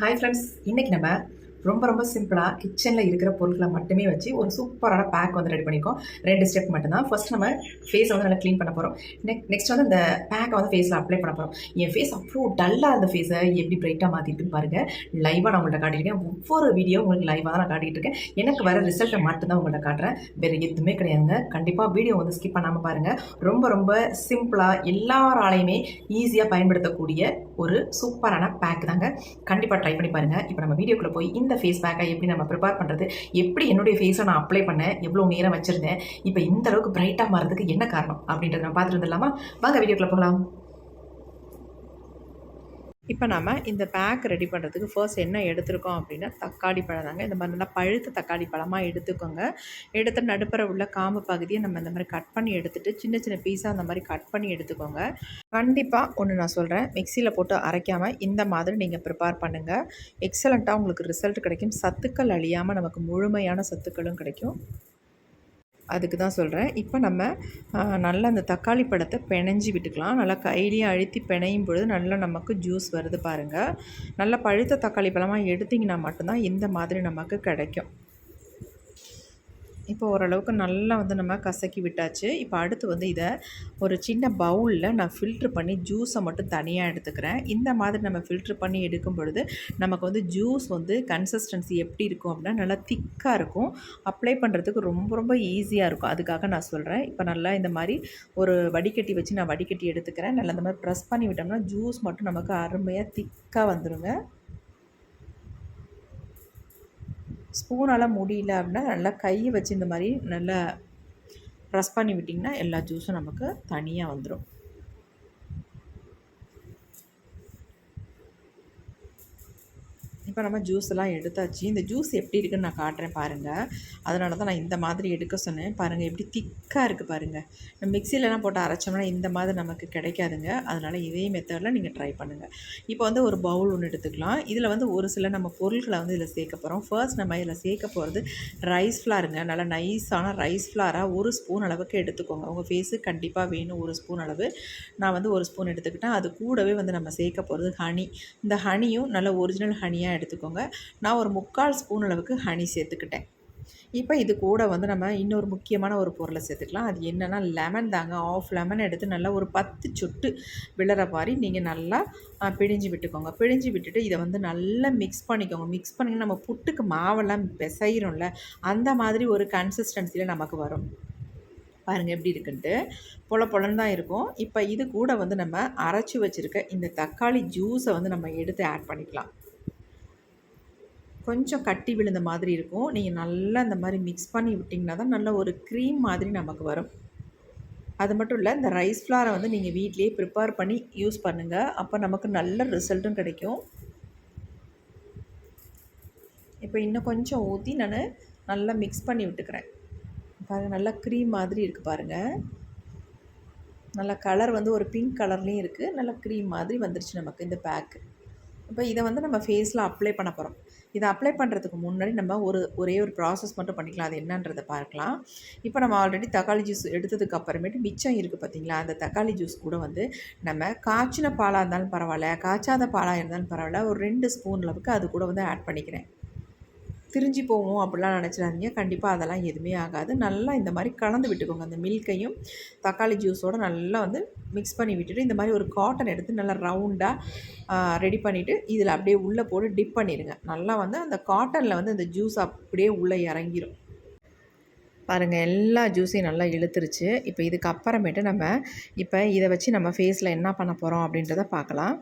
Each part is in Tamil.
ஹாய் ஃப்ரெண்ட்ஸ் இன்றைக்கி நம்ம ரொம்ப ரொம்ப சிம்பிளாக கிச்சனில் இருக்கிற பொருட்களை மட்டுமே வச்சு ஒரு சூப்பரான பேக் வந்து ரெடி பண்ணியிருக்கோம் ரெண்டு ஸ்டெப் மட்டும்தான். ஃபர்ஸ்ட் நம்ம ஃபேஸை வந்து நல்லா க்ளீன் பண்ண போகிறோம் நெக் நெக்ஸ்ட் வந்து அந்த பேக்கை வந்து ஃபேஸில் அப்ளை பண்ண போகிறோம் என் ஃபேஸ் அவ்வளோ டல்லாக இருந்த ஃபேஸை எப்படி பிரைட்டாக மாற்றிருக்குன்னு பாருங்கள் லைவாக நான் உங்கள்கிட்ட காட்டியிருக்கேன். ஒவ்வொரு வீடியோ உங்களுக்கு லைவாக தான் நான் காட்டிகிட்டு இருக்கேன் எனக்கு வர ரிசல்ட்டை மட்டும்தான் உங்கள்கிட்ட காட்டுறேன். வேறு எதுவுமே கிடையாதுங்க. கண்டிப்பாக வீடியோ வந்து ஸ்கிப் பண்ணாமல் பாருங்கள் ரொம்ப ரொம்ப சிம்பிளாக எல்லாராலையுமே ஈஸியாக பயன்படுத்தக்கூடிய ஒரு சூப்பரான பேக் தாங்க. கண்டிப்பாக ட்ரை பண்ணி பாருங்கள் இப்போ நம்ம வீடியோக்குள்ளே போய் இந்த ஃபேஸ் பேக்கை எப்படி நம்ம ப்ரிப்பேர் பண்ணுறது எப்படி என்னுடைய ஃபேஸை நான் அப்ளை பண்ணேன் எவ்வளோ நேரம் வச்சுருந்தேன்? இப்போ இந்த அளவுக்கு பிரைட்டாக மாறதுக்கு என்ன காரணம்? அப்படின்றத நம்ம பார்த்துட்டு வந்துடலாமா? வாங்க வீடியோக்குள்ளே போகலாம். இப்போ நம்ம இந்த பேக் ரெடி பண்ணுறதுக்கு ஃபர்ஸ்ட் என்ன எடுத்திருக்கோம் அப்படின்னா தக்காளி பழம் தாங்க. இந்த மாதிரி நல்லா பழுத்த தக்காளி பழமாக எடுத்துக்கோங்க. எடுத்து நடுப்புற உள்ள காம்பு பகுதியை நம்ம இந்த மாதிரி கட் பண்ணி எடுத்துகிட்டு சின்ன சின்ன பீஸாக அந்த மாதிரி கட் பண்ணி எடுத்துக்கோங்க. கண்டிப்பாக ஒன்று நான் சொல்கிறேன் மிக்சியில் போட்டு அரைக்காமல் இந்த மாதிரி நீங்கள் ப்ரிப்பேர் பண்ணுங்கள் எக்ஸலண்ட்டாக உங்களுக்கு ரிசல்ட் கிடைக்கும். சத்துக்கள் அழியாமல் நமக்கு முழுமையான சத்துக்களும் கிடைக்கும். அதுக்கு தான் சொல்கிறேன் இப்போ நம்ம நல்லா அந்த தக்காளி பழத்தை பிணைஞ்சி விட்டுக்கலாம். நல்லா கையிலேயே அழுத்தி பிணையும் பொழுது நல்லா நமக்கு ஜூஸ் வருது பாருங்கள் நல்லா பழுத்த தக்காளி பழமாக எடுத்திங்கன்னா மட்டும்தான் இந்த மாதிரி நமக்கு கிடைக்கும். இப்போ ஓரளவுக்கு நல்லா வந்து நம்ம கசக்கி விட்டாச்சு. இப்போ அடுத்து வந்து இதை ஒரு சின்ன பவுலில் நான் ஃபில்ட்ரு பண்ணி ஜூஸை மட்டும் தனியாக எடுத்துக்கிறேன். இந்த மாதிரி நம்ம ஃபில்ட்ரு பண்ணி எடுக்கும் பொழுது நமக்கு வந்து ஜூஸ் வந்து கன்சிஸ்டன்சி எப்படி இருக்கும் அப்படின்னா நல்லா திக்காக இருக்கும். அப்ளை பண்ணுறதுக்கு ரொம்ப ரொம்ப ஈஸியாக இருக்கும். அதுக்காக நான் சொல்கிறேன் இப்போ நல்லா இந்த மாதிரி ஒரு வடிகட்டி வச்சு நான் வடிகட்டி எடுத்துக்கிறேன். நல்லா இந்த மாதிரி ப்ரெஸ் பண்ணி விட்டோம்னா ஜூஸ் மட்டும் நமக்கு அருமையாக திக்காக வந்துடுங்க ஸ்பூனால் முடியல அப்படின்னா நல்லா கையை வச்சு இந்த மாதிரி நல்லா ப்ரெஸ் பண்ணி விட்டிங்கன்னா எல்லா ஜூஸும் நமக்கு தனியாக வந்துடும் இப்போ நம்ம ஜூஸ்லாம் எடுத்தாச்சு. இந்த ஜூஸ் எப்படி இருக்குன்னு நான் காட்டுறேன் பாருங்கள் அதனால தான் நான் இந்த மாதிரி எடுக்க சொன்னேன். பாருங்கள் எப்படி திக்காக இருக்குது பாருங்கள் நம்ம மிக்சிலலாம் போட்டு அரைச்சோம்னா இந்த மாதிரி நமக்கு கிடைக்காதுங்க. அதனால் இதே மெத்தடில் நீங்கள் ட்ரை பண்ணுங்கள் இப்போ வந்து ஒரு பவுல் ஒன்று எடுத்துக்கலாம். இதில் வந்து ஒரு சில நம்ம பொருட்களை வந்து இதில் சேர்க்க போகிறோம் ஃபர்ஸ்ட் நம்ம இதில் சேர்க்க போகிறது ரைஸ் ஃப்ளாருங்க நல்லா நைஸான ரைஸ் ஃப்ளாராக ஒரு ஸ்பூன் அளவுக்கு எடுத்துக்கோங்க. உங்கள் ஃபேஸுக்கு கண்டிப்பாக வேணும் ஒரு ஸ்பூன் அளவு. நான் வந்து ஒரு ஸ்பூன் எடுத்துக்கிட்டேன். அது கூடவே வந்து நம்ம சேர்க்க போகிறது ஹனி இந்த ஹனியும் நல்ல ஒரிஜினல் ஹனியாக எடுத்துக்கோங்க. நான் ஒரு முக்கால் ஸ்பூன் அளவுக்கு ஹனி சேர்த்துக்கிட்டேன். இப்போ இது கூட வந்து நம்ம இன்னொரு முக்கியமான ஒரு பொருளை சேர்த்துக்கலாம். அது என்னென்னா லெமன் தாங்க. ஆஃப் லெமன் எடுத்து நல்லா ஒரு பத்து சொட்டு விழற மாதிரி நீங்கள் நல்லா பிழிஞ்சு விட்டுக்கோங்க. பிழிஞ்சு விட்டுட்டு இதை வந்து நல்லா மிக்ஸ் பண்ணிக்கோங்க. மிக்ஸ் பண்ணி நம்ம புட்டுக்கு மாவெல்லாம் பிசைகிறோம்ல அந்த மாதிரி ஒரு கன்சிஸ்டன்சியில் நமக்கு வரும். பாருங்கள் எப்படி இருக்குன்ட்டு. பொல பொலன்னு தான் இருக்கும். இப்போ இது கூட வந்து நம்ம அரைச்சி வச்சுருக்க இந்த தக்காளி ஜூஸை வந்து நம்ம எடுத்து ஆட் பண்ணிக்கலாம். கொஞ்சம் கட்டி விழுந்த மாதிரி இருக்கும். நீங்கள் நல்லா இந்த மாதிரி மிக்ஸ் பண்ணி விட்டிங்கன்னா தான் நல்ல ஒரு க்ரீம் மாதிரி நமக்கு வரும். அது மட்டும் இல்லை இந்த ரைஸ் ஃப்ளாரை வந்து நீங்கள் வீட்லேயே ப்ரிப்பேர் பண்ணி யூஸ் பண்ணுங்கள் அப்போ நமக்கு நல்ல ரிசல்ட்டும் கிடைக்கும். இப்போ இன்னும் கொஞ்சம் ஊற்றி நான் நல்லா மிக்ஸ் பண்ணி விட்டுக்கிறேன். பாருங்கள் நல்லா க்ரீம் மாதிரி இருக்குது பாருங்கள் நல்லா கலர் வந்து ஒரு பிங்க் கலர்லேயும் இருக்குது நல்லா க்ரீம் மாதிரி வந்துருச்சு நமக்கு இந்த பேக்கு இப்போ இதை வந்து நம்ம ஃபேஸில் அப்ளை பண்ண போகிறோம் இதை அப்ளை பண்ணுறதுக்கு முன்னாடி நம்ம ஒரு ஒரே ஒரு ப்ராசஸ் மட்டும் பண்ணிக்கலாம். அது என்னன்றதை பார்க்கலாம். இப்போ நம்ம ஆல்ரெடி தக்காளி ஜூஸ் எடுத்ததுக்கு அப்புறமேட்டு மிச்சம் இருக்குது பார்த்தீங்களா? அந்த தக்காளி ஜூஸ் கூட வந்து நம்ம காய்ச்சின பாலாக இருந்தாலும் பரவாயில்ல காய்ச்சாத பாலாக இருந்தாலும் பரவாயில்ல. ஒரு ரெண்டு ஸ்பூன் அளவுக்கு அது கூட வந்து ஆட் பண்ணிக்கிறேன். திரிஞ்சு போவோம் அப்படிலாம் நினச்சிடாதீங்க. கண்டிப்பாக அதெல்லாம் எதுவுமே ஆகாது. நல்லா இந்த மாதிரி கலந்து விட்டுக்கோங்க. அந்த மில்க்கையும் தக்காளி ஜூஸோடு நல்லா வந்து மிக்ஸ் பண்ணி விட்டுட்டு இந்த மாதிரி ஒரு காட்டன் எடுத்து நல்லா ரவுண்டாக ரெடி பண்ணிவிட்டு இதில் அப்படியே உள்ளே போட்டு டிப் பண்ணிடுங்க. நல்லா வந்து அந்த காட்டனில் வந்து அந்த ஜூஸ் அப்படியே உள்ளே இறங்கிடும் பாருங்கள் எல்லா ஜூஸையும் நல்லா இழுத்துருச்சு. இப்போ இதுக்கு அப்புறமேட்டு நம்ம இப்போ இதை வச்சு நம்ம ஃபேஸில் என்ன பண்ண போகிறோம் அப்படின்றத பார்க்கலாம்.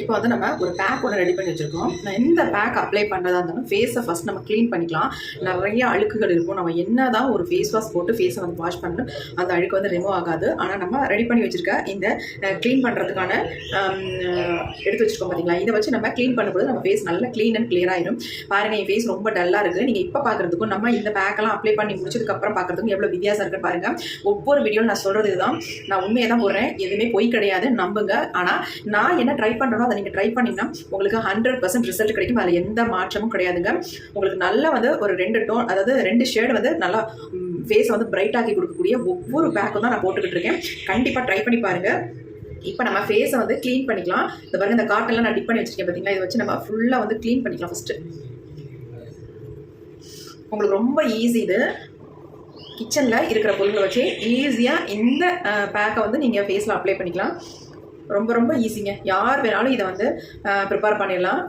இப்போ வந்து நம்ம ஒரு பேக் ஒன்று ரெடி பண்ணி வச்சுருக்கோம். நான் எந்த பேக் அப்ளை பண்ணுறதா இருந்தாலும் ஃபேஸை ஃபஸ்ட் நம்ம க்ளீன் பண்ணிக்கலாம். நிறைய அழுக்குகள் இருக்கும். நம்ம என்ன தான் ஒரு ஃபேஸ் வாஷ் போட்டு ஃபேஸை வந்து வாஷ் பண்ணணும் அந்த அழுக்கு வந்து ரிமூவ் ஆகாது. ஆனால் நம்ம ரெடி பண்ணி வச்சுருக்க இந்த க்ளீன் பண்ணுறதுக்கான எடுத்து வச்சுருக்கோம் பார்த்தீங்களா இதை வச்சு நம்ம க்ளீன் பண்ணும்போது நம்ம ஃபேஸ் நல்லா க்ளீன் அண்ட் க்ளியர் ஆயிரும். பாருங்கள் என் ஃபேஸ் ரொம்ப டல்லாக இருக்குது நீங்கள் இப்போ பார்க்குறதுக்கும் நம்ம இந்த பேக்கெல்லாம் அப்ளை பண்ணி முடிச்சதுக்கப்புறம் பார்க்குறதுக்கும் எவ்வளோ வித்தியாசம் இருக்குன்னு பாருங்கள் ஒவ்வொரு வீடியோவில் நான் சொல்கிறது இதுதான். நான் உண்மையை தான் போடுறேன். எதுவுமே பொய் கிடையாது. நம்புங்க. ஆனால் நான் என்ன ட்ரை ட்ரை பண்ணணும் அதை நீங்கள் ட்ரை பண்ணிங்கன்னா உங்களுக்கு ஹண்ட்ரட் பர்சன்ட் ரிசல்ட் கிடைக்கும். அதில் எந்த மாற்றமும் கிடையாதுங்க. உங்களுக்கு நல்லா வந்து ஒரு ரெண்டு டோன் அதாவது ரெண்டு ஷேடு வந்து நல்லா ஃபேஸை வந்து பிரைட் ஆக்கி கொடுக்கக்கூடிய ஒவ்வொரு பேக்கும் தான் நான் போட்டுக்கிட்டு இருக்கேன். கண்டிப்பாக ட்ரை பண்ணி பாருங்கள் இப்போ நம்ம ஃபேஸை வந்து க்ளீன் பண்ணிக்கலாம். இந்த பாருங்க இந்த காட்டெல்லாம் நான் டிப் பண்ணி வச்சிருக்கேன் பார்த்தீங்களா இதை வச்சு நம்ம ஃபுல்லாக வந்து க்ளீன் பண்ணிக்கலாம் ஃபஸ்ட்டு உங்களுக்கு ரொம்ப ஈஸி இது. கிச்சனில் இருக்கிற பொருளை வச்சு ஈஸியாக இந்த பேக்கை வந்து நீங்கள் ஃபேஸில் அப்ளை பண்ணிக்கலாம். ரொம்ப ரொம்ப ஈஸிங்க யார் வேணாலும் இதை வந்து ப்ரிப்பேர் பண்ணிடலாம்.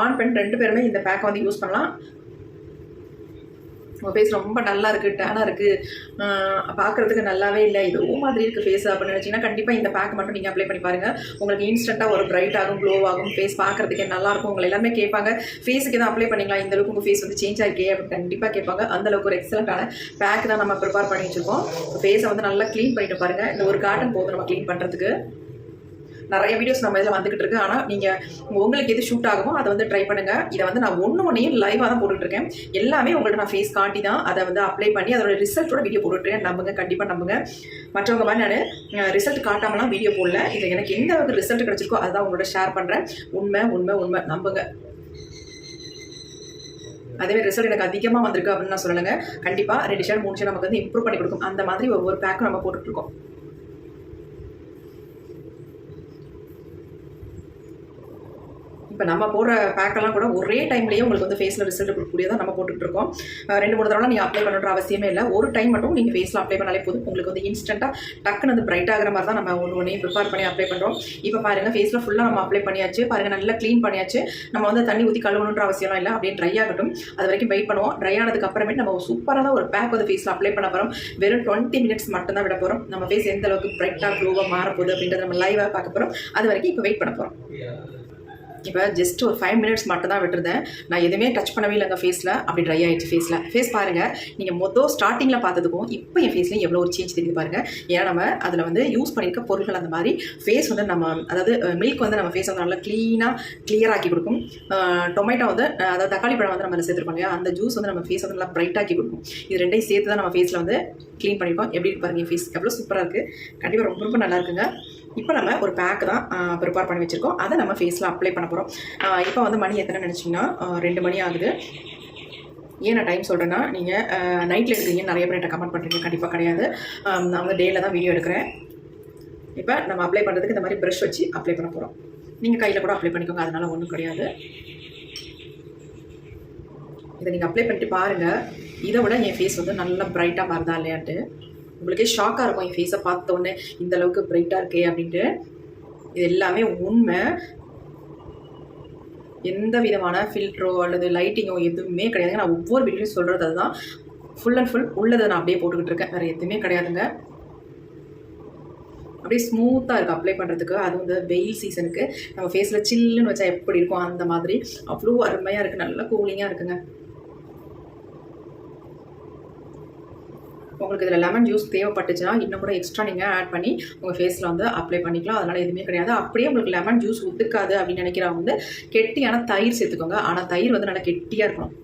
ஆண் பெண் ரெண்டு பேருமே இந்த பேக்கை வந்து யூஸ் பண்ணலாம். உங்கள் ஃபேஸ் ரொம்ப நல்லா இருக்குது டேனாக இருக்குது பார்க்குறதுக்கு நல்லாவே இல்லை. இது ஓ மாதிரி இருக்குது ஃபேஸ் அப்படின்னு நினச்சிங்கன்னா கண்டிப்பாக இந்த பேக் மட்டும் நீங்கள் அப்ளை பண்ணி பாருங்கள் உங்களுக்கு இன்ஸ்டண்ட்டாக ஒரு பிரைட் ஆகும் க்ளோ ஆகும். ஃபேஸ் பார்க்குறதுக்கே நல்லாயிருக்கும் உங்களை எல்லாமே கேட்பாங்க. ஃபேஸுக்கு எதாவது அப்ளை பண்ணிக்கலாம் இந்த அளவுக்கு உங்கள் ஃபேஸ் வந்து சேஞ்ச் ஆகிருக்கே அப்படின்னு கண்டிப்பாக கேட்பாங்க. அந்த அளவுக்கு ஒரு எக்ஸலண்ட்டான பேக் தான் நம்ம ப்ரிப்பேர் பண்ணி வச்சுருக்கோம். ஃபேஸை வந்து நல்லா க்ளீன் பண்ணிட்டு பாருங்கள் இந்த ஒரு காட்டன் போதும் நம்ம க்ளீன் பண்ணுறதுக்கு நிறைய வீடியோஸ் நம்ம இதில் வந்துகிட்டு இருக்கு. ஆனால் நீங்கள் உங்களுக்கு எது ஷூட் ஆகுமோ அதை வந்து ட்ரை பண்ணுங்க. இதை வந்து நான் ஒன்று ஒன்றையும் லைவாக தான் போட்டுட்டு இருக்கேன். எல்லாமே உங்கள்ட்ட நான் ஃபேஸ் காட்டி தான் அதை வந்து அப்ளை பண்ணி அதோட ரிசல்ட்டோட வீடியோ போட்டுருக்கேன் நம்புங்க கண்டிப்பாக நம்புங்க. மற்றவங்க மாதிரி நான் ரிசல்ட் காட்டாமலாம் வீடியோ போடல. இதில் எனக்கு எந்த அளவுக்கு ரிசல்ட் கிடைச்சிருக்கோ அதுதான் உங்களோட ஷேர் பண்ணுறேன் உண்மை உண்மை உண்மை. நம்புங்க. அதேமாதிரி ரிசல்ட் எனக்கு அதிகமாக வந்திருக்கு அப்படின்னு நான் சொல்லலைங்க. கண்டிப்பாக ரெண்டு ஷேர் மூணு ஷேர் நமக்கு வந்து இம்ப்ரூவ் பண்ணி கொடுக்கும். அந்த மாதிரி ஒவ்வொரு பேக்கும் நம்ம போட்டுட்ருக்கோம் இப்போ நம்ம போடுற பேக்கெல்லாம் கூட ஒரே டைம்லேயே உங்களுக்கு வந்து ஃபேஸில் ரிசல்ட் கொடுக்கக்கூடியதான் நம்ம போட்டுட்டு இருக்கோம். ரெண்டு மூணு தடவை நீங்கள் அப்ளை பண்ணுற அவசியமே இல்லை. ஒரு டைம் மட்டும் நீங்கள் ஃபேஸில் அப்ளை பண்ணாலே போதும். உங்களுக்கு வந்து இன்ஸ்டண்ட்டாக டக்குன்னு அது பிரைட் ஆகிற மாதிரி தான் நம்ம ஒன்று ஒன்றையும் ப்ரிப்பேர் பண்ணி அப்ளை பண்ணுறோம் இப்போ பாருங்கள் ஃபேஸில் ஃபுல்லாக நம்ம அப்ளை பண்ணியாச்சு. பாருங்கள் நல்லா க்ளீன் பண்ணியாச்சு. நம்ம வந்து தண்ணி ஊற்றி கழுவணுன்ற அவசியம்லாம் இல்லை. அப்படியே ட்ரை ஆகட்டும். அது வரைக்கும் வெயிட் பண்ணுவோம். ட்ரை ஆனதுக்கு அப்புறமே நம்ம சூப்பரான ஒரு பேக் வந்து ஃபேஸில் அப்ளை பண்ண போகிறோம் வெறும் டுவெண்ட்டி மினிட்ஸ் மட்டும் தான் விட போகிறோம் நம்ம ஃபேஸ் எந்த அளவுக்கு பிரைட்டாக க்ளோவாக மாற அப்படின்றத நம்ம லைவாக பார்க்க போகிறோம் அது வரைக்கும் இப்போ வெயிட் பண்ண போகிறோம் இப்போ ஜஸ்ட் ஒரு ஃபைவ் மினிட்ஸ் மட்டும் தான் விட்டுருந்தேன். நான் எதுவுமே டச் பண்ணவே இல்லைங்க ஃபேஸில் அப்படி ட்ரை ஆகிடுச்சு ஃபேஸில் ஃபேஸ் பாருங்கள் நீங்கள் மொத்தம் ஸ்டார்டிங்கில் பார்த்ததுக்கும் இப்போ என் ஃபேஸ்லேயும் எவ்வளோ ஒரு சேஞ்ச் தெரியுது பாருங்கள் ஏன்னா நம்ம அதில் வந்து யூஸ் பண்ணியிருக்க பொருட்கள் அந்த மாதிரி ஃபேஸ் வந்து நம்ம அதாவது மில்க் வந்து நம்ம ஃபேஸ் வந்து நல்லா க்ளீனாக கிளியர் ஆக்கி கொடுக்கும். டொமேட்டோ வந்து அதாவது தக்காளி பழம் வந்து நம்ம சேர்த்துருப்போம் இல்லையா? அந்த ஜூஸ் வந்து நம்ம ஃபேஸ் வந்து நல்லா பிரைட் ஆக்கி கொடுக்கும். இது ரெண்டையும் சேர்த்து தான் நம்ம ஃபேஸில் வந்து க்ளீன் பண்ணியிருக்கோம் எப்படி இருப்பாருங்க ஃபேஸ் எவ்வளோ சூப்பராக இருக்குது கண்டிப்பாக ரொம்ப ரொம்ப நல்லா இருக்குங்க. இப்போ நம்ம ஒரு பேக் தான் ப்ரிப்பேர் பண்ணி வச்சுருக்கோம். அதை நம்ம ஃபேஸில் அப்ளை பண்ண போகிறோம் இப்போ வந்து மணி எத்தனை நினச்சிங்கன்னா ரெண்டு மணி ஆகுது. ஏன் நான் டைம் சொல்கிறேன்னா நீங்கள் நைட்டில் எடுக்கிறீங்க நிறைய பேர் என்கிட்ட கமெண்ட் பண்ணுறீங்க கண்டிப்பாக கிடையாது. நான் வந்து டேயில் தான் வீடியோ எடுக்கிறேன். இப்போ நம்ம அப்ளை பண்ணுறதுக்கு இந்த மாதிரி ப்ரஷ் வச்சு அப்ளை பண்ண போகிறோம் நீங்கள் கையில் கூட அப்ளை பண்ணிக்கோங்க. அதனால் ஒன்றும் கிடையாது. இதை நீங்கள் அப்ளை பண்ணிட்டு பாருங்கள் இதை விட என் ஃபேஸ் வந்து நல்லா ப்ரைட்டாக மாறுதா இல்லையான்ட்டு. உங்களுக்கே ஷாக்காக இருக்கும் என் ஃபேஸை பார்த்த உடனே இந்த அளவுக்கு பிரைட்டாக இருக்கே அப்படின்ட்டு. இது எல்லாமே உண்மை. எந்த விதமான ஃபில்ட்ரோ அல்லது லைட்டிங்கோ எதுவுமே கிடையாதுங்க. நான் ஒவ்வொரு வீடியோலையும் சொல்கிறது அதுதான். ஃபுல் அண்ட் ஃபுல் உள்ளதை நான் அப்படியே போட்டுக்கிட்டு இருக்கேன். வேறு எதுவுமே கிடையாதுங்க. அப்படியே ஸ்மூத்தாக இருக்குது அப்ளை பண்ணுறதுக்கு அது வந்து வெயில் சீசனுக்கு நம்ம ஃபேஸில் சில்லுன்னு வச்சா எப்படி இருக்கும் அந்த மாதிரி. அவ்வளோ அருமையாக இருக்குது நல்லா கூலிங்காக இருக்குங்க. உங்களுக்கு இதில் லெமன் ஜூஸ் தேவைப்பட்டுச்சுன்னா இன்னும் கூட எக்ஸ்ட்ரா நீங்கள் ஆட் பண்ணி உங்கள் ஃபேஸில் வந்து அப்ளை பண்ணிக்கலாம். அதனால் எதுவுமே கிடையாது. அப்படியே உங்களுக்கு லெமன் ஜூஸ் ஒத்துக்காது அப்படின்னு நினைக்கிறவங்க வந்து கெட்டியான தயிர் சேர்த்துக்கோங்க. ஆனால் தயிர் வந்து நல்லா கெட்டியாக இருக்கணும்.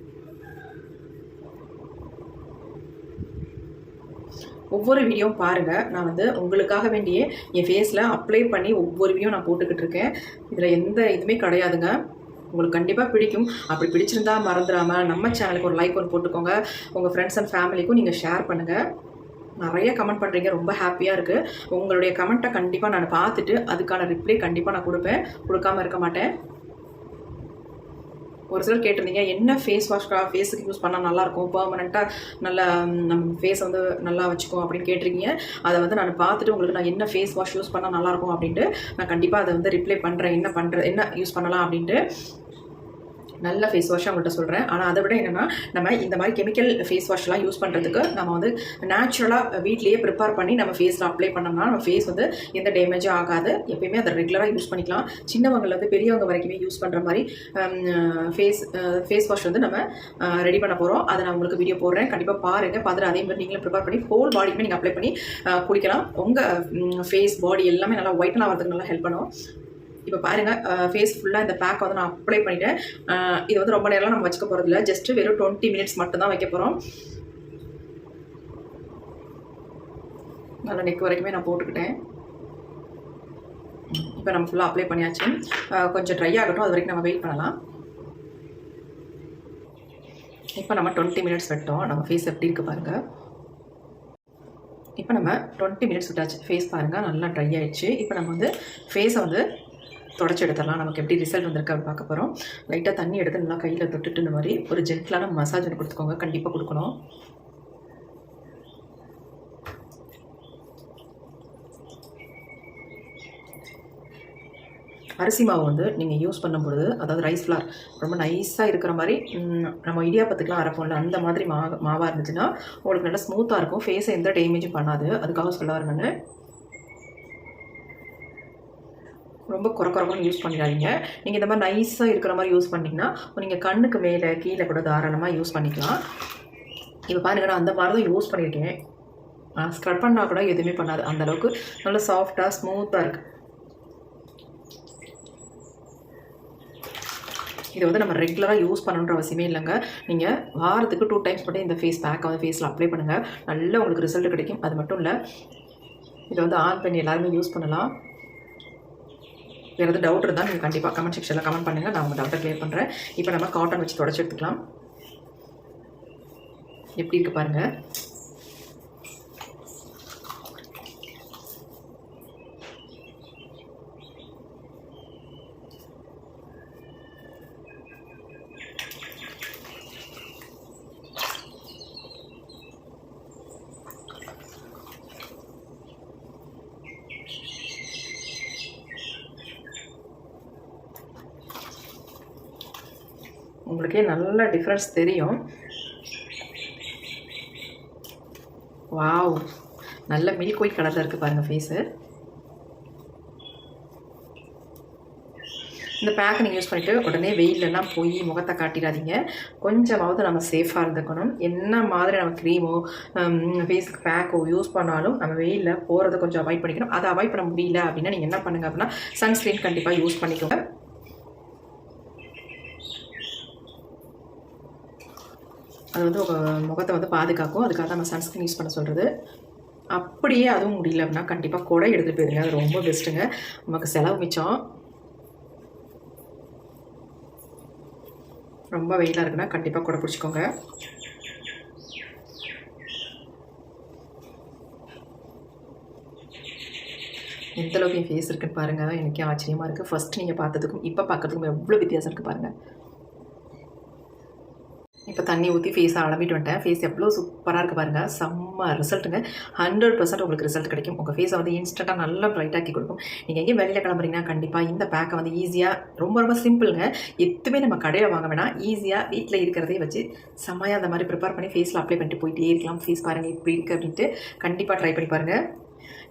ஒவ்வொரு வீடியோவும் பாருங்கள் நான் வந்து உங்களுக்காக வேண்டியே என் ஃபேஸில் அப்ளை பண்ணி ஒவ்வொரு வீடியோ நான் போட்டுக்கிட்டு இருக்கேன். இதில் எந்த இதுவுமே கிடையாதுங்க. உங்களுக்கு கண்டிப்பாக பிடிக்கும். அப்படி பிடிச்சிருந்தா மறந்துடாமல் நம்ம சேனலுக்கு ஒரு லைக் ஒன்று போட்டுக்கோங்க. உங்கள் ஃப்ரெண்ட்ஸ் அண்ட் ஃபேமிலிக்கும் நீங்கள் ஷேர் பண்ணுங்கள் நிறைய கமெண்ட் பண்ணுறீங்க ரொம்ப ஹாப்பியாக இருக்குது உங்களுடைய கமெண்ட்டை கண்டிப்பாக நான் பார்த்துட்டு அதுக்கான ரிப்ளை கண்டிப்பாக நான் கொடுப்பேன். கொடுக்காம இருக்க மாட்டேன். ஒரு சிலர் கேட்டிருந்தீங்க என்ன ஃபேஸ் வாஷ்க்கா ஃபேஸுக்கு யூஸ் பண்ணால் நல்லாயிருக்கும் பர்மனெண்ட்டாக நல்லா நம்ம ஃபேஸ் வந்து நல்லா வச்சுக்கும் அப்படின்னு கேட்டிருக்கீங்க. அதை வந்து நான் பார்த்துட்டு உங்களுக்கு நான் என்ன ஃபேஸ் வாஷ் யூஸ் பண்ணால் நல்லாயிருக்கும் அப்படின்ட்டு நான் கண்டிப்பாக அதை வந்து ரிப்ளை பண்ணுறேன் என்ன பண்ணுற என்ன யூஸ் பண்ணலாம் அப்படின்ட்டு. நல்ல ஃபேஸ் வாஷ் உங்கள்கிட்ட சொல்கிறேன் ஆனால் அதை விட என்னென்னா நம்ம இந்த மாதிரி கெமிக்கல் ஃபேஸ் வாஷ்லாம் யூஸ் பண்ணுறதுக்கு நம்ம வந்து நேச்சுரலாக வீட்லேயே ப்ரிப்பேர் பண்ணி நம்ம ஃபேஸில் அப்ளை பண்ணோம்னா நம்ம ஃபேஸ் வந்து எந்த டேமேஜும் ஆகாது. எப்பயுமே அதை ரெகுலராக யூஸ் பண்ணிக்கலாம். சின்னவங்கலேருந்து பெரியவங்க வரைக்குமே யூஸ் பண்ணுற மாதிரி ஃபேஸ் ஃபேஸ் வாஷ் வந்து நம்ம ரெடி பண்ண போகிறோம் அதை நான் உங்களுக்கு வீடியோ போடுறேன். கண்டிப்பாக பாருங்கள் பார்த்துட்டு அதே மாதிரி நீங்களும் ப்ரிப்பேர் பண்ணி ஹோல் பாடிக்குமே நீங்கள் அப்ளை பண்ணி குளிக்கலாம். உங்கள் ஃபேஸ் பாடி எல்லாமே நல்லா ஒயிட்டன் ஆகிறதுக்கு நல்லா ஹெல்ப் பண்ணும். இப்போ பாருங்கள் ஃபேஸ் ஃபுல்லாக இந்த பேக் வந்து நான் அப்ளை பண்ணிட்டேன். இது வந்து ரொம்ப நேரம் நம்ம வச்சுக்க போகிறதில்ல ஜஸ்ட் வெறும் டுவெண்ட்டி மினிட்ஸ் மட்டும் தான் வைக்க போகிறோம் நல்லா நெக் வரைக்குமே நான் போட்டுக்கிட்டேன். இப்போ நம்ம ஃபுல்லாக அப்ளை பண்ணியாச்சு. கொஞ்சம் ட்ரை ஆகட்டும். அது வரைக்கும் நம்ம வெயிட் பண்ணலாம். இப்போ நம்ம டுவெண்ட்டி மினிட்ஸ் விட்டோம். நம்ம ஃபேஸ் எப்படி இருக்குது பாருங்கள் இப்போ நம்ம டுவெண்ட்டி மினிட்ஸ் விட்டாச்சு. ஃபேஸ் பாருங்கள் நல்லா ட்ரை ஆயிடுச்சு. இப்போ நம்ம வந்து ஃபேஸை வந்து தொடச்சி எடுத்துடலாம். நமக்கு எப்படி ரிசல்ட் வந்திருக்கு அப்படின்னு பார்க்க போகிறோம் லைட்டாக தண்ணி எடுத்து நல்லா கையில் தொட்டுட்டு இந்த மாதிரி ஒரு ஜென்டலான மசாஜ் ஒன்று கொடுத்துக்கோங்க. கண்டிப்பாக கொடுக்கணும். அரிசி மாவு வந்து நீங்கள் யூஸ் பண்ணும்பொழுது அதாவது ரைஸ் ஃப்ளார் ரொம்ப நைஸாக இருக்கிற மாதிரி நம்ம இடியாப்பத்துக்கெலாம் அரைப்போம்ல அந்த மாதிரி மா மாவாக இருந்துச்சுன்னா உங்களுக்கு நல்லா ஸ்மூத்தாக இருக்கும். ஃபேஸை எந்த டேமேஜும் பண்ணாது. அதுக்காக சொல்ல வரேன் நான் ரொம்ப குறை குறைன்னு யூஸ் பண்ணிடாதீங்க. நீங்கள் இந்த மாதிரி நைஸாக இருக்கிற மாதிரி யூஸ் பண்ணிங்கன்னா நீங்கள் கண்ணுக்கு மேலே கீழே கூட தாராளமாக யூஸ் பண்ணிக்கலாம். இப்போ பாருங்க நான் அந்த மாதிரி தான் யூஸ் பண்ணியிருக்கேன். ஸ்க்ரப் பண்ணால் கூட எதுவுமே பண்ணாது. அந்த அளவுக்கு நல்லா சாஃப்டாக ஸ்மூத்தாக இருக்குது இதை வந்து நம்ம ரெகுலராக யூஸ் பண்ணணுன்ற அவசியமே இல்லைங்க. நீங்கள் வாரத்துக்கு டூ டைம்ஸ் மட்டும் இந்த ஃபேஸ் பேக்கை வந்து ஃபேஸில் அப்ளை பண்ணுங்கள் நல்ல உங்களுக்கு ரிசல்ட் கிடைக்கும். அது மட்டும் இல்லை இதை வந்து ஆன் பண்ணி எல்லாருமே யூஸ் பண்ணலாம். வேறு எதாவது டவுட் இருந்தால் நீங்கள் கண்டிப்பாக கமெண்ட் செக்ஷனில் கமெண்ட் பண்ணுங்கள் நான் உங்கள் டவுட்டை கிளியர் பண்ணுறேன் இப்போ நம்ம காட்டன் வச்சு தொடச்சி எடுத்துக்கலாம். எப்படி இருக்குது பாருங்கள் உங்களுக்கே நல்ல டிஃப்ரென்ஸ் தெரியும். வாவ் நல்ல மில்க் ஒயிட் கலரில் இருக்குது பாருங்கள் ஃபேஸு இந்த பேக்கை நீங்கள் யூஸ் பண்ணிவிட்டு உடனே வெயிலெல்லாம் போய் முகத்தை காட்டிடாதீங்க. கொஞ்சமாவது நம்ம சேஃபாக இருந்துக்கணும். என்ன மாதிரி நம்ம க்ரீமோ ஃபேஸுக்கு பேக்கோ யூஸ் பண்ணாலும் நம்ம வெயிலில் போகிறத கொஞ்சம் அவாய்ட் பண்ணிக்கணும். அதை அவாய்ட் பண்ண முடியல அப்படின்னா நீங்கள் என்ன பண்ணுங்க அப்படின்னா சன்ஸ்க்ரீன் கண்டிப்பாக யூஸ் பண்ணிக்கோங்க. அது வந்து உங்கள் முகத்தை வந்து பாதுகாக்கும். அதுக்காக நம்ம சன்ஸ்கிரீன் யூஸ் பண்ண சொல்கிறது அப்படியே அதுவும் முடியல அப்படின்னா கண்டிப்பாக கூட எடுத்துகிட்டு போயிருங்க. அது ரொம்ப பெஸ்ட்டுங்க நமக்கு செலவு மிச்சம். ரொம்ப வெயிலாக இருக்குன்னா கண்டிப்பாக கூட பிடிச்சிக்கோங்க. எந்தளவுக்கு என் ஃபேஸ் இருக்குன்னு பாருங்கள் எனக்கே ஆச்சரியமாக இருக்குது ஃபஸ்ட் நீங்கள் பார்த்ததுக்கும் இப்போ பார்க்கறதுக்கும் எவ்வளோ வித்தியாசம் இருக்குது பாருங்கள் இப்போ தண்ணி ஊற்றி ஃபேஸை அலம்பிட்டு வந்துட்டேன். ஃபேஸ் எவ்வளோ சூப்பராக இருக்குது பாருங்கள் செம்ம ரிசல்ட்டுங்க ஹண்ட்ரட் பர்சன்ட் உங்களுக்கு ரிசல்ட் கிடைக்கும். உங்கள் ஃபேஸை வந்து இன்ஸ்டண்ட்டாக நல்லா ப்ரைட்டாக்கி கொடுக்கும். நீங்கள் எங்கேயும் வெளியில் கிளம்புறீங்கன்னா கண்டிப்பாக இந்த பேக்கை வந்து ஈஸியாக ரொம்ப ரொம்ப சிம்பிளுங்க எதுவுமே நம்ம கடையில் வாங்க வேணாம். ஈஸியாக வீட்டில் இருக்கிறதே வச்சு செம்மையாக அந்த மாதிரி ப்ரிப்பேர் பண்ணி ஃபேஸில் அப்ளை பண்ணிட்டு போயிட்டே இருக்கலாம். ஃபேஸ் பாருங்கள் இப்படி இருக்குது அப்படின்ட்டு கண்டிப்பாக ட்ரை பண்ணி பாருங்கள்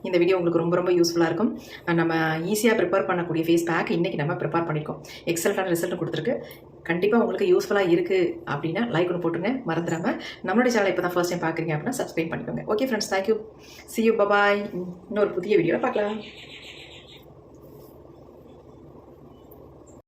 இந்த வீடியோ உங்களுக்கு ரொம்ப ரொம்ப யூஸ்ஃபுல்லாக இருக்கும். நம்ம ஈஸியாக ப்ரிப்பேர் பண்ணக்கூடிய ஃபேஸ் பேக் இன்றைக்கி நம்ம ப்ரிப்பேர் பண்ணியிருக்கோம். எக்ஸல்ட்டான ரிசல்ட் கொடுத்துருக்கு. கண்டிப்பாக உங்களுக்கு யூஸ்ஃபுல்லாக இருக்குது அப்படின்னா லைக் ஒன்று போட்டுருங்க மறந்துடாமல் நம்மளுடைய சேனலை இப்போ தான் ஃபர்ஸ்ட் டைம் பார்க்குறீங்க அப்படின்னா சப்ஸ்கிரைப் பண்ணிக்கோங்க. Okay friends thank you see you bye bye இன்னொரு புதிய வீடியோவில் பார்க்கலாம்.